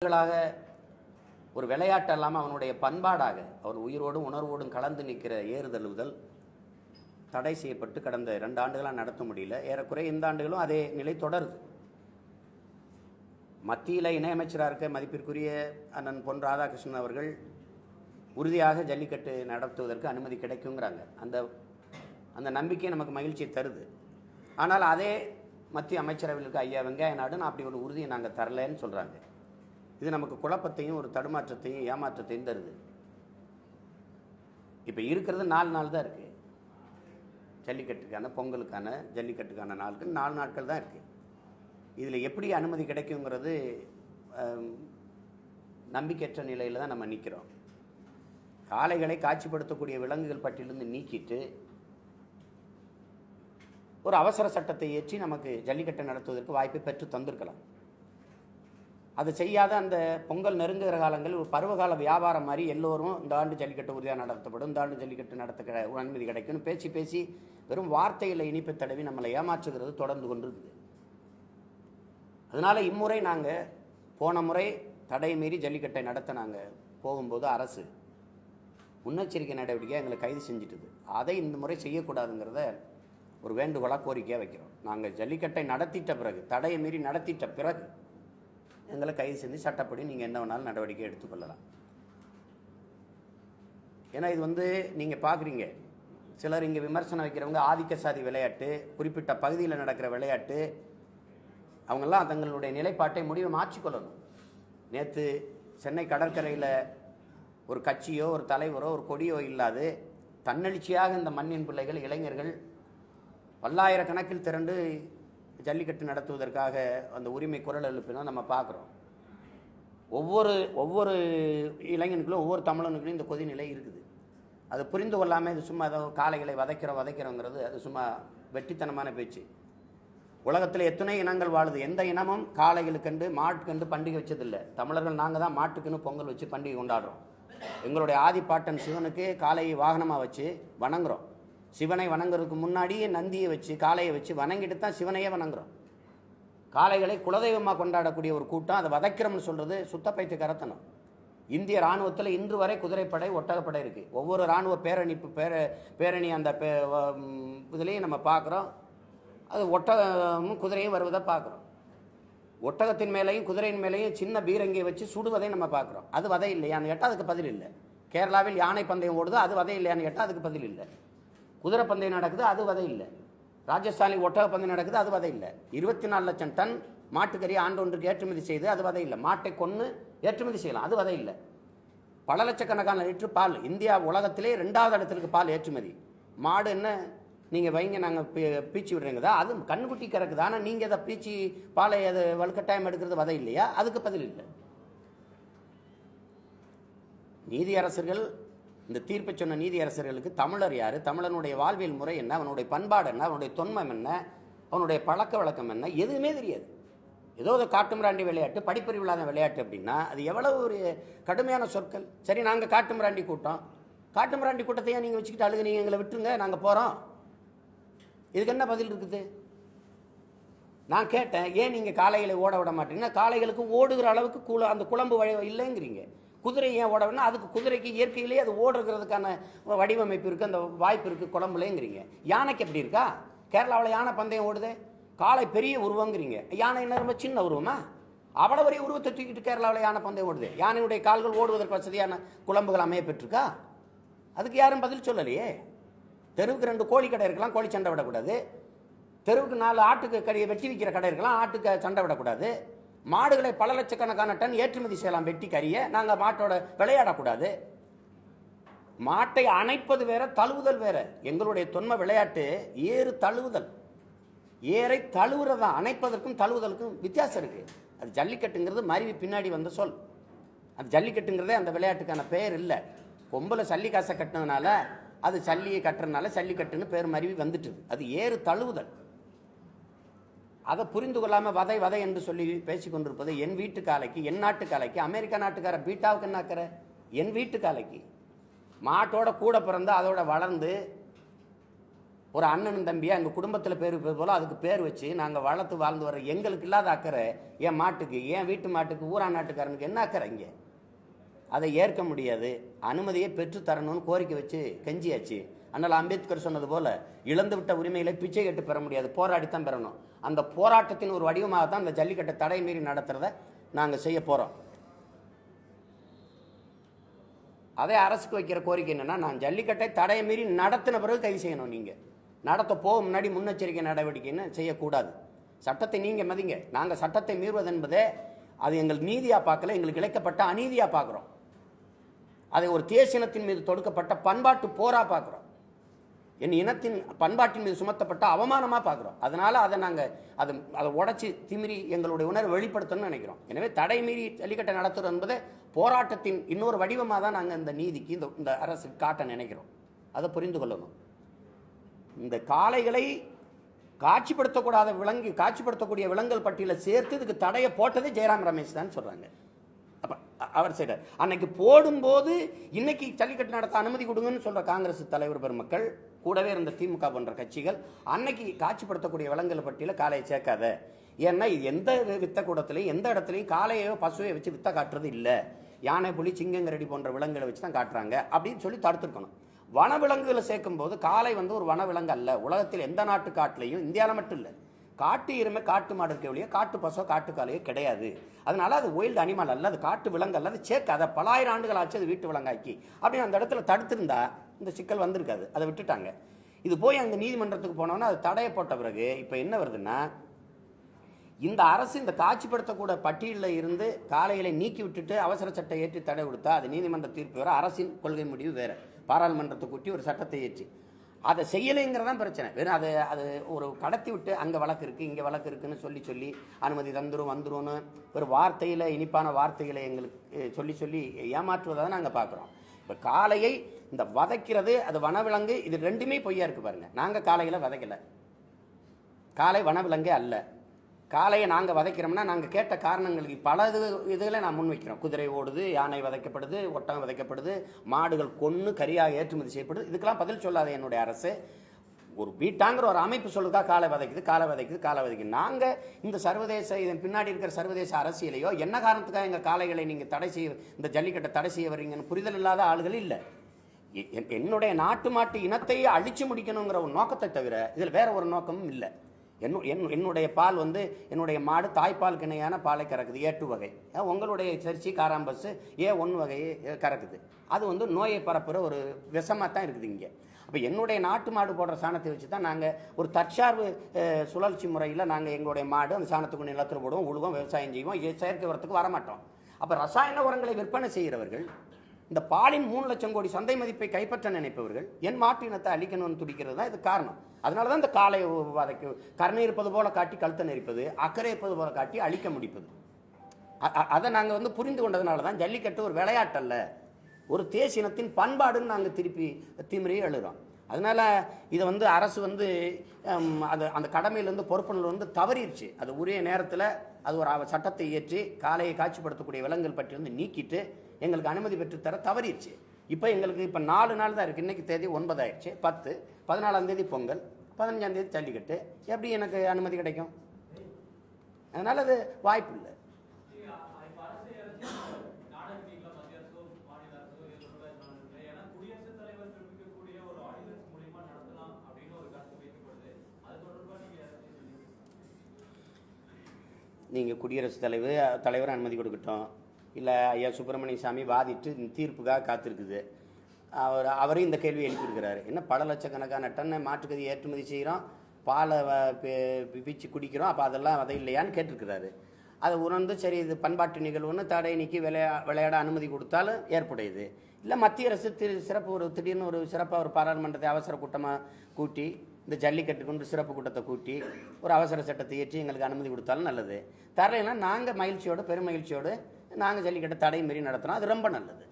ஆண்டுகளாக ஒரு விளையாட்டு அல்லாமல் அவனுடைய பண்பாடாக அவர் உயிரோடும் உணர்வோடும் கலந்து நிற்கிற ஏறுதழுவுதல் தடை செய்யப்பட்டு கடந்த ரெண்டு ஆண்டுகளாக நடத்த முடியல. ஏறக்குறைய இந்த ஆண்டுகளும் அதே நிலை தொடருது. மத்தியில் இணையமைச்சராக இருக்க மதிப்பிற்குரிய அண்ணன் பொன் ராதாகிருஷ்ணன் அவர்கள் உறுதியாக ஜல்லிக்கட்டு நடத்துவதற்கு அனுமதி கிடைக்குங்கிறாங்க. அந்த அந்த நம்பிக்கை நமக்கு மகிழ்ச்சியை தருது. ஆனால் அதே மத்திய அமைச்சரவையில் இருக்க ஐயா வெங்காய நாடு நான் அப்படி ஒரு உறுதியை நாங்கள் தரலன்னு சொல்கிறாங்க இது நமக்கு குழப்பத்தையும் ஒரு தடுமாற்றத்தையும் ஏமாற்றத்தையும் தருது. இப்போ இருக்கிறது நாலு நாள் தான் இருக்குது ஜல்லிக்கட்டுக்கான பொங்கலுக்கான ஜல்லிக்கட்டுக்கான நாளுக்கு நாலு நாட்கள் தான் இருக்குது இதில் எப்படி அனுமதி கிடைக்குங்கிறது நம்பிக்கையற்ற நிலையில் தான் நம்ம நிற்கிறோம் காளைகளை காட்சிப்படுத்தக்கூடிய விலங்குகள் பட்டியலிருந்து நீக்கிட்டு ஒரு அவசர சட்டத்தை ஏற்றி நமக்கு ஜல்லிக்கட்டை நடத்துவதற்கு வாய்ப்பை பெற்று தந்திருக்கலாம். அதை செய்யாத அந்த பொங்கல் நெருங்குகிற காலங்கள் ஒரு பருவகால வியாபாரம் மாதிரி எல்லோரும் இந்த ஆண்டு ஜல்லிக்கட்டு உறுதியாக நடத்தப்படும். இந்த ஆண்டு ஜல்லிக்கட்டு நடத்த அனுமதி கிடைக்கும்னு பேசி பேசி வெறும் வார்த்தையில் இனிப்பை தடவி நம்மளை ஏமாற்றுகிறது தொடர்ந்து கொண்டிருக்குது. அதனால் இம்முறை நாங்கள் போன முறை தடை மீறி ஜல்லிக்கட்டை நடத்த நாங்கள் போகும்போது அரசு முன்னெச்சரிக்கை நடவடிக்கையாக எங்களை கைது செஞ்சிட்டுது. அதை இந்த முறை செய்யக்கூடாதுங்கிறத ஒரு வேண்டுகோளாக கோரிக்கையாக வைக்கிறோம். நாங்கள் ஜல்லிக்கட்டை நடத்திட்ட பிறகு தடையை மீறி நடத்திட்ட பிறகு எங்களை கைது செஞ்சு சட்டப்படி நீங்கள் என்ன வேணாலும் நடவடிக்கை எடுத்துக்கொள்ளலாம். ஏன்னா இது வந்து நீங்கள் பார்க்குறீங்க சிலர் இங்கே விமர்சனம் வைக்கிறவங்க ஆதிக்க சாதி விளையாட்டு குறிப்பிட்ட பகுதியில் நடக்கிற விளையாட்டு அவங்கெல்லாம் தங்களுடைய நிலைப்பாட்டை முடிவை மாற்றிக்கொள்ளணும். நேற்று சென்னை கடற்கரையில் ஒரு கட்சியோ ஒரு தலைவரோ ஒரு கொடியோ இல்லாது தன்னெழுச்சியாக இந்த மண்ணின் பிள்ளைகள் இளைஞர்கள் பல்லாயிரக்கணக்கில் திரண்டு ஜல்லிக்கட்டு நடத்துவதற்காக அந்த உரிமை குரல் எழுப்பினா நம்ம பார்க்குறோம். ஒவ்வொரு ஒவ்வொரு இளைஞனுக்குள்ளும் ஒவ்வொரு தமிழனுக்குள்ளும் இந்த கொதிநிலை இருக்குது. அது புரிந்து கொள்ளாமல் இது சும்மா ஏதோ காளைகளை வதைக்கிறோம் வதைக்கிறோங்கிறது அது சும்மா வெட்டித்தனமான பேச்சு. உலகத்தில் எத்தனை இனங்கள் வாழுது? எந்த இனமும் காளைகளுக்கண்டு மாட்டுக்கண்டு பண்டிகை வச்சதில்லை. தமிழர்கள் நாங்கள் தான் மாட்டுக்குன்னு பொங்கல் வச்சு பண்டிகை கொண்டாடுறோம். எங்களுடைய ஆதிப்பாட்டன் சிவனுக்கு காளையை வாகனமாக வச்சு வணங்குறோம். சிவனை வணங்குறதுக்கு முன்னாடியே நந்தியை வச்சு காளையை வச்சு வணங்கிட்டு தான் சிவனையே வணங்குறோம். காளைகளை குலதெய்வமாக கொண்டாடக்கூடிய ஒரு கூட்டம் அதை வதைக்கிறோம்னு சொல்கிறது சுத்தப்பைத்து கரத்தனம் இந்திய இராணுவத்தில் இன்று வரை குதிரைப்படை ஒட்டகப்படை இருக்குது ஒவ்வொரு இராணுவ பேரணி பேர பேரணி அந்த பே இதுலேயும் நம்ம பார்க்குறோம் அது ஒட்டகமும் குதிரையும் வருவதை பார்க்குறோம் ஒட்டகத்தின் மேலேயும் குதிரையின் மேலேயும் சின்ன பீரங்கியை வச்சு சுடுவதை நம்ம பார்க்குறோம் அது வதை இல்லையான்னு கேட்டால் அதுக்கு பதில் இல்லை. கேரளாவில் யானை பந்தயம் ஓடுதோ அது வதை இல்லையான்னு கேட்டால் அதுக்கு பதில் இல்லை. குதிரை பந்தயம் நடக்குது அது வதை இல்லை. ராஜஸ்தானில் ஒட்டக பந்தயம் நடக்குது அது வதை இல்லை. இருபத்தி நாலு லட்சம் டன் மாட்டுக்கறி ஆண்டு ஒன்றுக்கு ஏற்றுமதி செய்து அது வதை இல்லை. மாட்டை கொன்று ஏற்றுமதி செய்யலாம் அது வதை இல்லை. பல லட்சக்கணக்கான லிட்டர் பால் இந்தியா உலகத்திலே ரெண்டாவது இடத்துக்கு பால் ஏற்றுமதி. மாடு என்ன நீங்கள் வைங்க நாங்கள் பீச்சி விடுறீங்கதா? அது கண்ணுக்குட்டி கறக்குது? ஆனால் நீங்கள் அதை பீச்சி பாலை அது வலுக்கட்டாயம் எடுக்கிறது வதை இல்லையா? அதுக்கு பதில் இல்லை. நீதியரசர்கள் இந்த தீர்ப்பை சொன்ன நீதியரசர்களுக்கு தமிழர் யார்? தமிழனுடைய வாழ்வியல் முறை என்ன? அவனுடைய பண்பாடு என்ன? அவனுடைய தொன்மம் என்ன? அவனுடைய பழக்க வழக்கம் என்ன? எதுவுமே தெரியாது. ஏதோ ஒரு காட்டுமிராண்டி விளையாட்டு படிப்பறிவு இல்லாத விளையாட்டு அப்படின்னா அது எவ்வளவு ஒரு கடுமையான சொற்கள். சரி நாங்கள் காட்டுமிராண்டி கூட்டம். காட்டுமிராண்டி கூட்டத்தையே நீங்கள் வச்சுக்கிட்டு அழுகுனீங்க எங்களை விட்டுருங்க நாங்கள் போகிறோம் இதுக்கு என்ன பதில் இருக்குது? நான் கேட்டேன் ஏன் நீங்கள் காளைகளை ஓட விட மாட்டீங்கன்னா காளைகளுக்கு ஓடுகிற அளவுக்கு குள அந்த குழம்பு வழி இல்லைங்கிறீங்க. குதிரை ஏன் ஓட வேணா அதுக்கு குதிரைக்கு இயற்கையிலேயே அது ஓடுறதுக்கான வடிவமைப்பு இருக்குது அந்த வாய்ப்பு இருக்குது குழம்புலேங்கிறீங்க யானைக்கு எப்படி இருக்கா? கேரளாவில் யானை பந்தயம் ஓடுதே? காலை பெரிய உருவங்கிறீங்க. யானை என்ன ரொம்ப சின்ன உருவமா? அவ்வளோ பெரிய உருவத்தை தூக்கிட்டு கேரளாவில் யானை பந்தயம் ஓடுது. யானையுடைய கால்கள் ஓடுவதற்கு வசதியான குழம்புகள் அமைய பெற்றிருக்கா? அதுக்கு யாரும் பதில் சொல்லலையே. தெருவுக்கு ரெண்டு கோழி கடை இருக்கலாம் கோழி சண்டை விடக்கூடாது. தெருவுக்கு நாலு ஆட்டுக்கு கடையை வெட்டி விற்கிற கடை இருக்கலாம் ஆட்டுக்கு சண்டை விடக்கூடாது. மாடுகளை பல லட்சக்கணக்கான டன் ஏற்றுமதி செய்யலாம் வெட்டி கறிய நாங்கள் மாட்டோட விளையாடக்கூடாது. மாட்டை அணைப்பது வேற தழுவுதல் வேற. எங்களுடைய தொன்மை விளையாட்டு ஏறு தழுவுதல். ஏரை தழுவுறதா? அணைப்பதற்கும் தழுவுதலுக்கும் வித்தியாசம் இருக்கு. அது ஜல்லிக்கட்டுங்கிறது மருவி பின்னாடி வந்த சொல். அது ஜல்லிக்கட்டுங்கிறதே அந்த விளையாட்டுக்கான பெயர் இல்லை. கொம்பில் சல்லி காசை கட்டினதுனால அது சல்லியை கட்டுறதுனால ஜல்லிக்கட்டுன்னு பேர் மருவி வந்துட்டு அது ஏறு தழுவுதல். அதை புரிந்து கொள்ளாமல் வதை வதை என்று சொல்லி பேசி கொண்டிருப்பது என் வீட்டு காலைக்கு என் நாட்டு காலைக்கு அமெரிக்கா நாட்டுக்கார பீட்டாவுக்கு என்ன என் வீட்டு காலைக்கு. மாட்டோட கூட பிறந்து அதோட வளர்ந்து ஒரு அண்ணனும் தம்பியை எங்கள் குடும்பத்தில் பேர் போல் போல அதுக்கு பேர் வச்சு நாங்கள் வளர்த்து வாழ்ந்து வர எங்களுக்கு இல்லாத அக்கறை என் மாட்டுக்கு என் வீட்டு மாட்டுக்கு ஊரா நாட்டுக்காரனுக்கு என்ன அக்கறை இங்கே? அதை ஏற்க முடியாது. அனுமதியை பெற்றுத்தரணும்னு கோரிக்கை வச்சு கெஞ்சியாச்சு. அதனால் அம்பேத்கர் சொன்னது போல் இழந்து விட்ட உரிமைகளை பிச்சை கேட்டு பெற முடியாது. போராடித்தான் பெறணும். அந்த போராட்டத்தின் ஒரு வடிவமாக தான் அந்த ஜல்லிக்கட்டை தடை மீறி நடத்துகிறத நாங்கள் செய்ய போகிறோம் அதே அரசுக்கு வைக்கிற கோரிக்கை என்னென்னா நான் ஜல்லிக்கட்டை தடையை மீறி நடத்தின பிறகு கைது செய்யணும் நீங்கள் நடத்த போக முன்னாடி முன்னெச்சரிக்கை நடவடிக்கைன்னு செய்யக்கூடாது. சட்டத்தை நீங்கள் மதிங்க. நாங்கள் சட்டத்தை மீறுவது என்பதே அது எங்கள் நீதியாக பார்க்கல எங்களுக்கு இழைக்கப்பட்ட அநீதியாக பார்க்குறோம். அதை ஒரு தேசினத்தின் மீது தொடுக்கப்பட்ட பண்பாட்டு போராக பார்க்குறோம் என் இனத்தின் பண்பாட்டின் மீது சுமத்தப்பட்ட அவமானமாக பார்க்குறோம் அதனால் அதை நாங்கள் அதை அதை உடச்சி திமிரி எங்களுடைய உணர்வை வெளிப்படுத்தணும்னு நினைக்கிறோம். எனவே தடை மீறி ஜல்லிக்கட்டை நடத்துகிறோம் என்பது போராட்டத்தின் இன்னொரு வடிவமாக தான் நாங்கள் இந்த நீதிக்கு இந்த இந்த அரசு காட்ட நினைக்கிறோம். அதை புரிந்து கொள்ளணும். இந்த காளைகளை காட்சிப்படுத்தக்கூடாத விலங்கு காட்சிப்படுத்தக்கூடிய விலங்குகள் பட்டியலை சேர்த்து இதுக்கு தடையை போட்டதே ஜெயராம் ரமேஷ் தான் சொல்கிறாங்க அவர் செய்கிறார் அன்னைக்கு போடும்போது இன்னைக்கு ஜல்லிக்கட்டு நடத்த அனுமதி கொடுங்கன்னு சொல்கிற காங்கிரஸ் தலைவர் பெருமக்கள் கூடவே இருந்த திமுக போன்ற கட்சிகள் அன்னைக்கு காட்சிப்படுத்தக்கூடிய விலங்குகள் பட்டியல காளையை சேர்க்காத. ஏன்னா எந்த வித்த கூடத்துலையும் எந்த இடத்துலையும் காளையோ பசுவையோ வச்சு வித்த காட்டுறது இல்லை. யானை புலி சிங்கங்கரடி போன்ற விலங்குகளை வச்சு தான் காட்டுறாங்க அப்படின்னு சொல்லி தடுத்துருக்கணும். வனவிலங்குகளை சேர்க்கும்போது காலை காளை வந்து ஒரு வனவிலங்கு அல்ல. உலகத்தில் எந்த நாட்டு காட்டிலையும் இந்தியாவில் மட்டும் இல்லை காட்டு எருமை காட்டு மாடு இருக்க ஒழிய காட்டு பசோ காட்டு கிடையாது. அதனால அது ஒயில்டு அனிமல் அல்ல அது காட்டு விலங்கு அல்ல அது அதை பலாயிரம் ஆண்டுகள் ஆச்சு அது வீட்டு விலங்காக்கி. அப்படின்னு அந்த இடத்துல தடுத்திருந்தா இந்த சிக்கல் வந்திருக்காது. அதை விட்டுட்டாங்க. இது போய் அந்த நீதிமன்றத்துக்கு போனோன்னா அது தடையை போட்ட பிறகு இப்போ என்ன வருதுன்னா இந்த அரசு இந்த காட்சிப்படுத்தக்கூட பட்டியலில் இருந்து காளைகளை நீக்கி விட்டுட்டு அவசர சட்டம் ஏற்றி தடை கொடுத்தா அது நீதிமன்ற தீர்ப்பு வேறு அரசின் கொள்கை முடிவு வேறு. பாராளுமன்றத்தை கூட்டி ஒரு சட்டத்தை ஏற்றி. அதை செய்யலைங்கிறதான் பிரச்சனை. வெறும் அதை அது ஒரு கடத்தி விட்டு அங்கே வழக்கு இருக்குது இங்கே வழக்கு இருக்குன்னு சொல்லி சொல்லி அனுமதி தந்துடும் வந்துடும்னு ஒரு வார்த்தையில் இனிப்பான வார்த்தைகளை எங்களுக்கு சொல்லி சொல்லி ஏமாற்றுவதை தான் நாங்கள் பார்க்குறோம். இப்போ காளையை இந்த வதைக்கிறது அது வனவிலங்கு இது ரெண்டுமே பொய்யா இருக்குது பாருங்கள் நாங்கள் காலையில் வதைக்கலை. காளை வனவிலங்கே அல்ல. காளையை நாங்கள் வதைக்கிறோம்னா நாங்கள் கேட்ட காரணங்களுக்கு பல இது இதில் நான் முன்வைக்கிறோம் குதிரை ஓடுது யானை வதைக்கப்படுது ஒட்டகம் வதைக்கப்படுது மாடுகள் கொன்று கரியாக ஏற்றுமதி செய்யப்படுது. இதுக்கெல்லாம் பதில் சொல்லாத என்னுடைய அரசு. ஒரு பீட்டாங்கிற ஒரு அமைப்பு சொல்லுதா காலை வதைக்குது காலை வதைக்குது காலை வதைக்குது. நாங்கள் இந்த சர்வதேச இதன் பின்னாடி இருக்கிற சர்வதேச அரசியலையோ என்ன காரணத்துக்காக எங்கள் காளைகளை நீங்கள் தடை செய்ய இந்த ஜல்லிக்கட்டை தடை செய்ய வர்றீங்கன்னு புரிதல் இல்லாத ஆளுகள் இல்லை. எ- என்- என்னுடைய நாட்டு மாட்டு இனத்தையே அழிச்சு முடிக்கணுங்கிற ஒரு நோக்கத்தை தவிர இதில் வேற ஒரு நோக்கமும் இல்லை. என்னு என் என்னுடைய பால் வந்து என்னுடைய மாடு தாய்ப்பால் கிணையான பாலை கறக்குது ஏ டூ வகை. உங்களுடைய சர்ச்சி காராம்பஸ்ஸு ஏ ஒன் வகை கறக்குது. அது வந்து நோயை பரப்புகிற ஒரு விஷமாக தான் இருக்குது இங்கே. அப்போ என்னுடைய நாட்டு மாடு போடுற சாணத்தை வச்சு தான் நாங்கள் ஒரு தற்சார்பு சுழற்சி முறையில் நாங்கள் எங்களுடைய மாடு அந்த சாணத்துக்கு நிலத்தில் போடுவோம் உழுவோம் விவசாயம் செய்வோம் செயற்கை உரத்துக்கு வரமாட்டோம். அப்போ ரசாயன உரங்களை விற்பனை செய்கிறவர்கள் இந்த பாலின் மூணு லட்சம் கோடி சந்தை மதிப்பை கைப்பற்ற நினைப்பவர்கள் என் மாட்டு இனத்தை அழிக்கணும்னு துடிக்கிறது தான் இது காரணம். அதனால தான் இந்த காலை வதைக்கு கருணை இருப்பது போல காட்டி கழுத்தை நெரிப்பது அக்கறை இருப்பது போல காட்டி அழிக்க முடிப்பது. அதை நாங்கள் வந்து புரிந்து கொண்டதுனால தான் ஜல்லிக்கட்டு ஒரு விளையாட்டல்ல. ஒரு தேசினத்தின் பண்பாடுன்னு நாங்கள் திருப்பி திமிரியே எழுதுறோம் அதனால இதை வந்து அரசு வந்து ஹம், அது அந்த கடமையிலேருந்து பொறுப்புணர்வு வந்து தவறிடுச்சு அது உரிய நேரத்தில் அது ஒரு சட்டத்தை இயற்றி காலையை காட்சிப்படுத்தக்கூடிய விலங்குகள் பற்றி வந்து நீக்கிட்டு எங்களுக்கு அனுமதி பெற்றுத்தர தவறிடுச்சு. இப்போ எங்களுக்கு இப்போ நாலு நாள் தான் இருக்குது இன்றைக்கி தேதி ஒன்பதாயிடுச்சு. பத்து. பதினாலாம் தேதி பொங்கல். பதினஞ்சாம் தேதி ஜல்லிக்கட்டு. எப்படி எனக்கு அனுமதி கிடைக்கும்? அதனால் அது வாய்ப்பு இல்லை. நீங்கள் குடியரசுத் தலைவர் தலைவர் அனுமதி கொடுக்கட்டும். இல்லை ஐயா சுப்பிரமணிய சாமி வாதிட்டு இந்த தீர்ப்புக்காக காத்திருக்குது. அவர் அவரையும் இந்த கேள்வி எழுப்பியிருக்கிறாரு. என்ன பல லட்சக்கணக்கான டன்னை மாற்றுக்கதி ஏற்றுமதி செய்கிறோம் பாலை பிச்சு குடிக்கிறோம் அப்போ அதெல்லாம் அதை இல்லையான்னு கேட்டிருக்கிறாரு. அதை உணர்ந்து சரி இது பண்பாட்டு நிகழ்வுன்னு தடை நீக்கி விளையா விளையாட அனுமதி கொடுத்தாலும் ஏற்புடையது. இல்லை மத்திய அரசு திரு சிறப்பு ஒரு திடீர்னு ஒரு சிறப்பாக ஒரு பாராளுமன்றத்தை அவசர கூட்டமாக கூட்டி இந்த ஜல்லிக்கட்டுக்கு சிறப்பு கூட்டத்தை கூட்டி ஒரு அவசர சட்டத்தை ஏற்றி எங்களுக்கு அனுமதி கொடுத்தாலும் நல்லது. தரலைன்னா நாங்கள் மகிழ்ச்சியோடு பெருமகிழ்ச்சியோடு நாங்கள் ஜல்லிக்கட்டை தடை மாரி நடத்துகிறோம் அது ரொம்ப நல்லது.